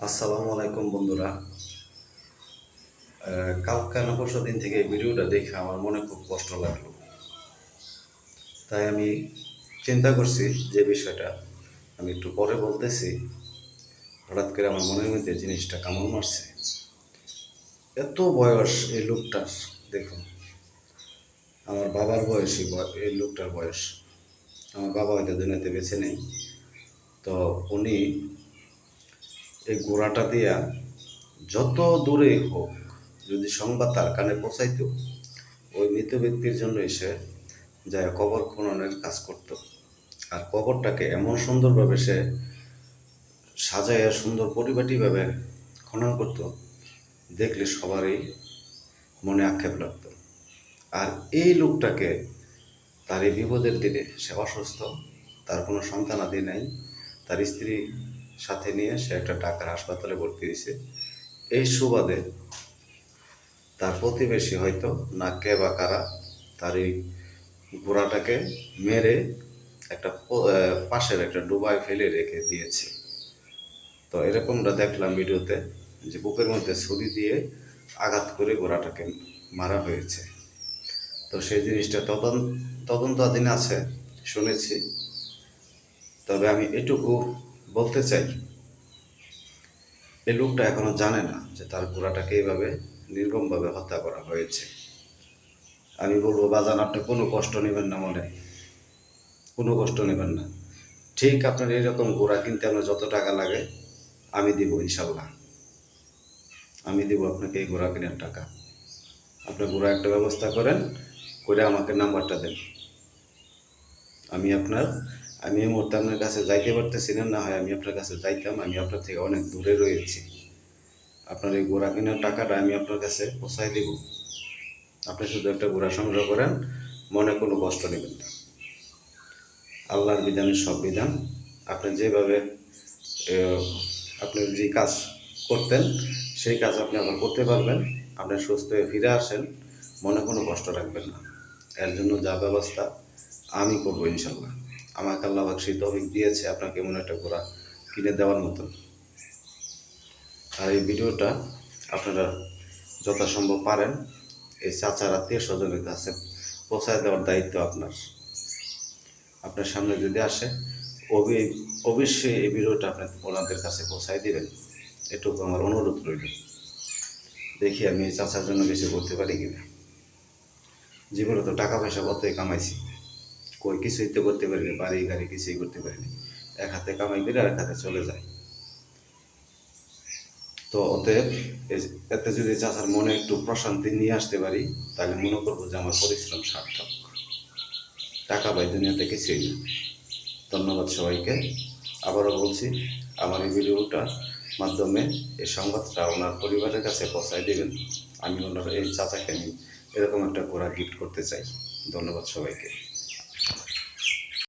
আসসালামু আলাইকুম বন্ধুরা। কালকে না পরশু দিন থেকে ভিডিওটা দেখে আমার মনে খুব কষ্ট লাগল। তাই আমি চিন্তা করছি যে বিষয়টা আমি একটু পরে বলতেছি। হঠাৎ করে আমার মনের মধ্যে জিনিসটা কেমন মারছে। এত বয়স এই লোকটার, দেখুন। আমার বাবার বয়সী বয়- এই লোকটার বয়স। আমার বাবা হয়তো দুনিয়াতে বেছে নেই। তো উনি এই গোড়াটা দিয়া যত দূরে হোক, যদি সংবাদ তার কানে পৌঁছাইত, ওই মৃত ব্যক্তির জন্য এসে যায় কবর খননের কাজ করত। আর কবরটাকে এমন সুন্দরভাবে সে সাজাইয়া সুন্দর পরিপাটিভাবে খনন করত, দেখলে সবারই মনে আক্ষেপ লাগতো। আর এই লোকটাকে তার এই বিপদের দিনে সে অসুস্থ, তার কোনো সন্তানাদি নাই, তার স্ত্রী সাথে নিয়ে সে একটা ঢাকার হাসপাতালে ভর্তি হয়েছে। এই সুবাদে তার প্রতিবেশী হয়তো না কে বা কারা তার এই ঘোড়াটাকে মেরে একটা পাশের একটা ডুবায় ফেলে রেখে দিয়েছে। তো এরকমটা দেখলাম ভিডিওতে যে বুকের মধ্যে ছুরি দিয়ে আঘাত করে ঘোড়াটাকে মারা হয়েছে। তো সেই জিনিসটা তদন্ত তদন্তাধীন আছে, শুনেছি। তবে আমি এটুকু বলতে চাই, এই লোকটা এখনও জানে না যে তার ঘোড়াটাকে এইভাবে নির্মমভাবে হত্যা করা হয়েছে। আমি বলব, বাজান, আপনি কোনো কষ্ট নেবেন না মনে। কোনো কষ্ট নেবেন না। ঠিক আপনার এরকম ঘোড়া কিনতে আপনার যত টাকা লাগে, আমি দিব ইনশাল্লাহ আমি দিব আপনাকে এই ঘোড়া কেনার টাকা। আপনি ঘোড়া একটা ব্যবস্থা করেন, করে আমাকে নাম্বারটা দেন। আমি আপনার আমি এই মুহূর্তে আপনার কাছে যাইতে পারতেছি না না হয় আমি আপনার কাছে যাইতাম, আমি আপনার থেকে অনেক দূরে রয়েছি। আপনার এই ঘোড়া কেনার টাকাটা আমি আপনার কাছে পৌঁছাই দিব। আপনি শুধু একটা ঘোড়া সংগ্রহ করেন, মনে কোনো কষ্ট নেবেন না। আল্লাহর বিধানের সব বিধান। আপনি যেভাবে আপনি যে কাজ করতেন, সেই কাজ আপনি আবার করতে পারবেন। আপনি সুস্থ হয়ে ফিরে আসেন, মনে কোনো কষ্ট রাখবেন না। এর জন্য যা ব্যবস্থা আমি করব ইনশাল্লাহ আমাকে আল্লাহ পাক সেই তৌফিক দিয়েছে আপনাকে এমন একটা ঘোড়া কিনে দেওয়ার মতন। আর এই ভিডিওটা আপনারা যথাসম্ভব পারেন। এই চাচার আত্মীয় স্বজনের কাছে পৌঁছায় দেওয়ার দায়িত্ব আপনার। আপনার সামনে যদি আসে, অবি, অবশ্যই এই ভিডিওটা আপনি ওনাদের কাছে পৌঁছায় দেবেন। এটুকু আমার অনুরোধ রইল। দেখি আমি চাচার জন্য কিছু করতে পারি কিনা। জীবনে তো টাকা পয়সা কতই কামাইছি। কই? কিছুই তো করতে পারিনি বাড়ি গাড়ি কিছুই করতে পারিনি এক হাতে কামাই করে আর এক হাতে চলে যায়। তো অতএব এতে যদি চাচার মনে একটু প্রশান্তি নিয়ে আসতে পারি, তাহলে মনে করব যে আমার পরিশ্রম সার্থক। টাকা পাই দুনিয়াতে কিছুই না। ধন্যবাদ সবাইকে। আবারও বলছি, আমার এই ভিডিওটার মাধ্যমে এই সংবাদটা ওনার পরিবারের কাছে পৌঁছায় দেবেন। আমি ওনার এই চাচাকে আমি এরকম একটা ঘোড়া গিফট করতে চাই। ধন্যবাদ সবাইকে।